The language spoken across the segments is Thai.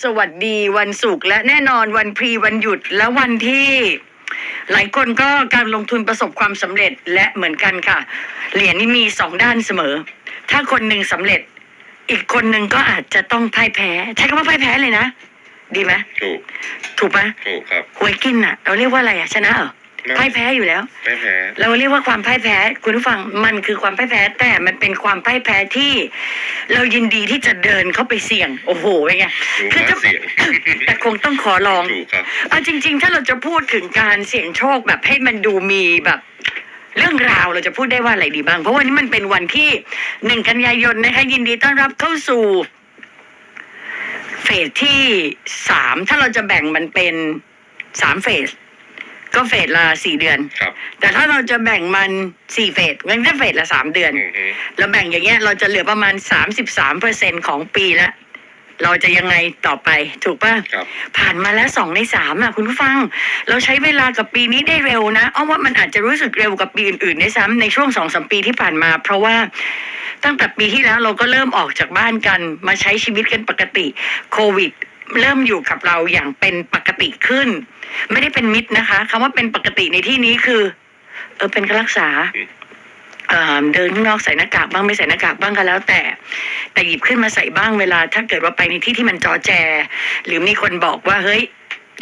แฟมสวัสดีวันศุกร์และแน่นอนวันพรีวันหยุดและวันที่ หลายคนก็การลงทุนประสบความสำเร็จและเหมือนกันค่ะ เหรียญนี่มีสองด้านเสมอ ถ้าคนหนึ่งสำเร็จ อีกคนหนึ่งก็อาจจะต้องพ่ายแพ้ ใช้คำว่าพ่ายแพ้เลยนะ ดีไหมถูกถูกไหมถูกครับ หวยกินอะ เราเรียกว่าอะไรอะชนะเหรอไม่ พ่ายแพ้อยู่แล้ว ไม่แพ้ เราเรียกว่าความพ่ายแพ้คุณผู้ฟังมันคือความพ่ายแพ้แต่มันเป็นความพ่ายแพ้ที่ เรายินดีที่จะเดินเข้าไปเสี่ยง โอ้โหเป็นไงดูคือว่าจะเสียง แต่คงต้องขอลองถูกครับ เอาจริง ๆ ถ้าเราจะพูดถึงการเสี่ยงโชคแบบให้มันดูมีแบบ เรื่องราวเราจะพูดได้ว่าอะไรดีบ้าง เพราะวันนี้มันเป็นวันที่หนึ่งกันยายนนะคะ ยินดีต้อนรับเข้าสู่ เฟสที่สามถ้าเราจะแบ่งมันเป็นสามเฟส ก็เฟสละสี่เดือน ครับแต่ถ้าเราจะแบ่งมันสี่เฟสงั้นก็เฟสละสามเดือน อือฮึเราแบ่งอย่างเงี้ยเราจะเหลือประมาณสามสิบสามเปอร์เซ็นของปีละ เราจะยังไงต่อไปถูกป่ะ ครับ ผ่านมาแล้วสองในสามอะคุณผู้ฟัง เราใช้เวลากับปีนี้ได้เร็วนะอ้อมว่ามันอาจจะรู้สึกเร็วกับปีอื่นๆด้วยซ้ำในช่วงสองสมปีที่ผ่านมา เพราะว่าตั้งแต่ปีที่แล้วเราก็เริ่มออกจากบ้านกันมาใช้ชีวิตกันปกติโควิด เริ่มอยู่กับเราอย่างเป็นปกติขึ้น ไม่ได้เป็นมิตรนะคะคำว่าเป็นปกติในที่นี้คือ เออเป็นการรักษาเอ่อเดินข้างนอกใส่หน้ากากบ้างไม่ใส่หน้ากากบ้างก็แล้วแต่ แต่หยิบขึ้นมาใส่บ้างเวลา ถ้าเกิดว่าไปในที่ที่มันจอแจ หรือมีคนบอกว่าเฮ้ย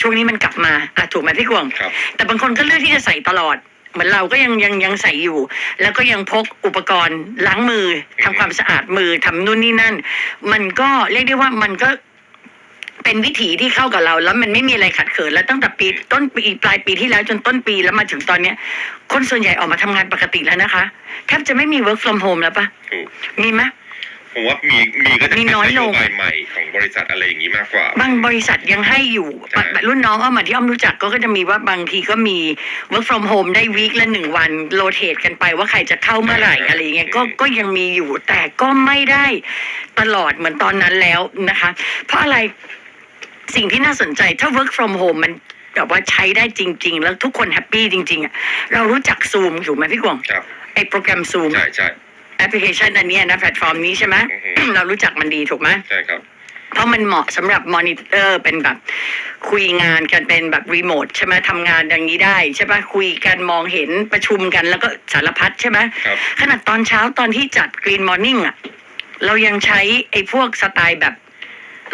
ช่วงนี้มันกลับมาอะถูกไหมพี่กวงครับแต่บางคนก็เลือกที่จะใส่ตลอด เหมือนเราก็ยังยังยังใส่อยู่ แล้วก็ยังพกอุปกรณ์ล้างมือทำความสะอาดมือทำนู่นนี่นั่น มันก็เรียกได้ว่ามันก็ เป็นวิถีที่เข้ากับเรา แล้วมันไม่มีอะไรขัดเขินแล้วตั้งแต่ปีต้นปีปลายปีที่แล้วจนต้นปีแล้วมาถึงตอนเนี้ย คนส่วนใหญ่ออกมาทำงานปกติแล้วนะคะแทบจะไม่มี work from home แล้วปะถูกมีไหมผมว่ามีมีก็จะมีเป็นน้อยนลโยงบายใหม่ของบริษัทอะไรอย่างนี้มากกว่า บางบริษัทยังให้อยู่ใช่แบบรุ่นน้องอ้อมมาที่อ้อมรู้จักก็ก็จะมีว่าบางทีก็มี work from home ได้วีคละหนึ่งวันโรเตทกันไปว่าใครจะเข้าเมื่อไหร่อะไรอย่างเงี้ยก็ก็ยังมีอยู่แต่ก็ไม่ได้ตลอดเหมือนตอนนั้นแล้วนะคะ เพราะอะไร สิ่งที่น่าสนใจถ้า work from home มันแบบว่าใช้ได้จริง ๆ แล้วทุกคนแฮปปี้จริงๆอะเรารู้จักซูมถูกไหมพี่กวางครับไอโปรแกรมซูมใช่ใช่แอปพลิเคชันอันเนี้ยนะแพลตฟอร์มนี้ใช่ไหมอือฮึ เรารู้จักมันดีถูกไหม ใช่ครับ เพราะมันเหมาะสำหรับมอนิเตอร์เป็นแบบคุยงานกันเป็นแบบรีโมทใช่ไหมทำงานอย่างนี้ได้ ใช่ปะคุยกันมองเห็นประชุมกันแล้วก็สารพัดใช่ไหมครับ ขนาดตอนเช้าตอนที่จัดกรีนมอร์นิ่งอะ เรายังใช้ไอ้พวกสไตล์แบบ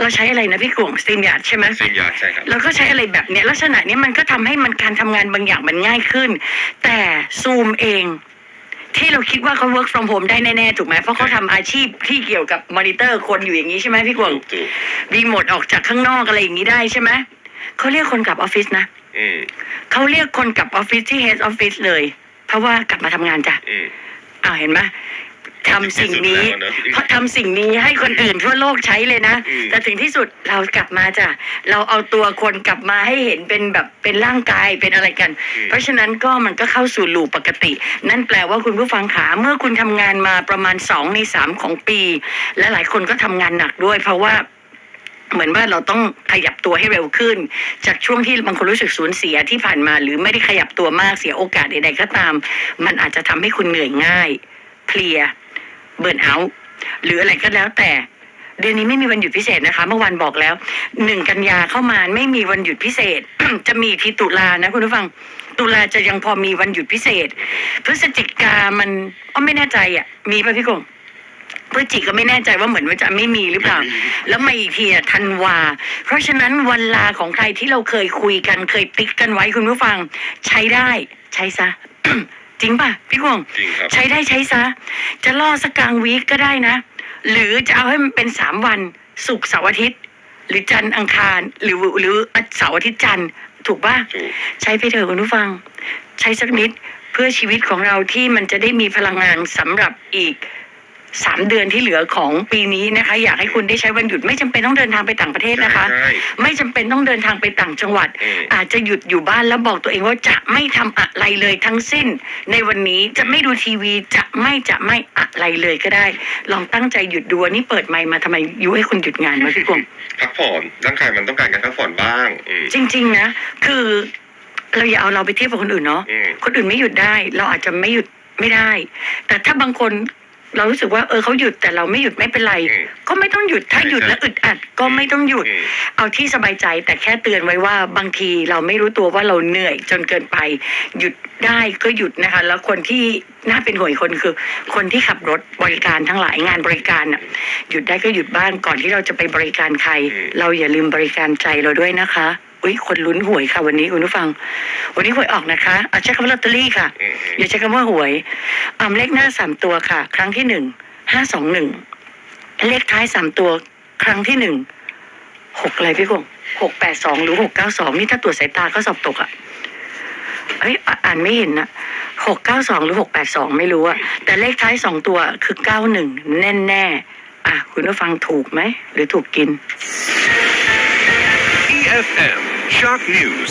เราใช้อะไรนะพี่กวงสตรีมยาร์ดใช่ไหมซีมยาใช่ครับเราก็ใช้อะไรแบบเนี้ยลักษณะเนี้ยมันก็ทำให้มันการทำงานบางอย่างมันง่ายขึ้น แต่ซูมเองที่เราคิดว่าเขา work from home ได้แน่ ๆ ถูกไหมเพราะเขาทำอาชีพที่เกี่ยวกับมอนิเตอร์คนอยู่อย่างนี้ใช่ไหมพี่กวงถูกถูกรีโมทออกจากข้างนอกอะไรอย่างนี้ได้ใช่ไหมเขาเรียกคนกลับออฟฟิศนะอืมเขาเรียกคนกลับออฟฟิศที่ head office เลย เพราะว่ากลับมาทำงานจ้ะอืมอ้าวเห็นไหม ทำสิ่งนี้ ที่สุดแล้วนะเพราะทำสิ่งนี้ให้คนอื่นทั่วโลกใช้เลยนะ อืม แต่ถึงที่สุดเรากลับมาจ้ะเราเอาตัวคนกลับมาให้เห็นเป็นแบบเป็นร่างกายเป็นอะไรกัน เพราะฉะนั้นก็มันก็เข้าสู่ลูปปกติ นั่นแปลว่าคุณผู้ฟังขาเมื่อคุณทำงานมาประมาณสองในสามของปี และหลายคนก็ทำงานหนักด้วย เพราะว่า เหมือนว่าเราต้องขยับตัวให้เร็วขึ้น จากช่วงที่บางคนรู้สึกสูญเสียที่ผ่านมา หรือไม่ได้ขยับตัวมากเสียโอกาสใดๆก็ตาม มันอาจจะทำให้คุณเหนื่อยง่าย เพลีย เบิร์นเอาท์หรืออะไรก็แล้วแต่ เดือนนี้ไม่มีวันหยุดพิเศษนะคะ เมื่อวานบอกแล้วหนึ่งกันยาเข้ามาไม่มีวันหยุดพิเศษ จะมีที่ตุลานะคุณผู้ฟัง ตุลาจะยังพอมีวันหยุดพิเศษ พฤศจิกามันอ้อไม่แน่ใจอะ มีป่ะพี่กงพฤศจิก็ไม่แน่ใจว่าเหมือนว่าจะไม่มีหรือเปล่า แล้วมาอีกทีอะธันวา เพราะฉะนั้นวันลาของใครที่เราเคยคุยกันเคยติ๊กกันไว้คุณผู้ฟัง ใช้ได้ ใช้ซะ จริงป่ะพี่กวง จริงครับ ใช้ได้ใช้ซะ จะล่อสักกลางวีคก็ได้นะ หรือจะเอาให้มันเป็นสามวันศุกร์เสาร์อาทิตย์ หรือจันทร์อังคารหรือหรือเสาร์อาทิตย์จันทร์ถูกป่ะ ถูก ใช้ไปเถอะคุณผู้ฟัง ใช้สักนิดเพื่อชีวิตของเราที่มันจะได้มีพลังงานสำหรับอีก สามเดือนที่เหลือของปีนี้นะคะ อยากให้คุณได้ใช้วันหยุดไม่จำเป็นต้องเดินทางไปต่างประเทศนะคะใช่ไม่จำเป็นต้องเดินทางไปต่างจังหวัด อืม อาจจะหยุดอยู่บ้านแล้วบอกตัวเองว่าจะไม่ทำอะไรเลยทั้งสิ้น ในวันนี้จะไม่ดูทีวีจะไม่จะไม่อะไรเลยก็ได้ ลองตั้งใจหยุดดูอันนี้เปิดไมค์มาทำไมยุให้คนหยุดงานมาพี่กวง พักผ่อนร่างกายมันต้องการการพักผ่อนบ้างอืมจริง ๆ นะ คือ เราอย่าเอาเราไปเทียบกับคนอื่นเนาะ อืม คนอื่นไม่หยุดได้ เราอาจจะไม่หยุดไม่ได้ แต่ถ้าบางคน เรารู้สึกว่าเออเขาหยุดแต่เราไม่หยุดไม่เป็นไร อืมก็ไม่ต้องหยุดถ้าใช่หยุดใช่แล้วอึดอัดก็ไม่ต้องหยุด อืม เอาที่สบายใจแต่แค่เตือนไว้ว่าบางทีเราไม่รู้ตัวว่าเราเหนื่อยจนเกินไป หยุดได้ก็หยุดนะคะ แล้วคนที่น่าเป็นห่วงอีกคนคือ คนที่ขับรถบริการทั้งหลายงานบริการน่ะหยุดได้ก็หยุดบ้างก่อนที่เราจะไปบริการใคร อืม เราอย่าลืมบริการใจเราด้วยนะคะ อุ้ยคนลุ้นหวยค่ะ วันนี้คุณผู้ฟัง วันนี้หวยออกนะคะเอาใช้คำว่าลอตเตอรี่ค่ะอืมอืมอย่าใช้คำว่าหวยอ่าเลขหน้าสามตัวค่ะ ครั้งที่หนึ่งห้าสองหนึ่งเลขท้ายสามตัว ครั้งที่หนึ่งหกอะไรพี่กงหกแปดสองหรือหกเก้าสองนี่ถ้าตรวจสายตาก็สอบตกอะเอ้ยอะอ่านไม่เห็นนะหกเก้าสองหรือหกแปดสองไม่รู้อะแต่เลขท้ายสองตัวคือเก้าหนึ่งแน่แน่ๆอะ คุณผู้ฟังถูกไหม หรือถูกกิน EFM Shock News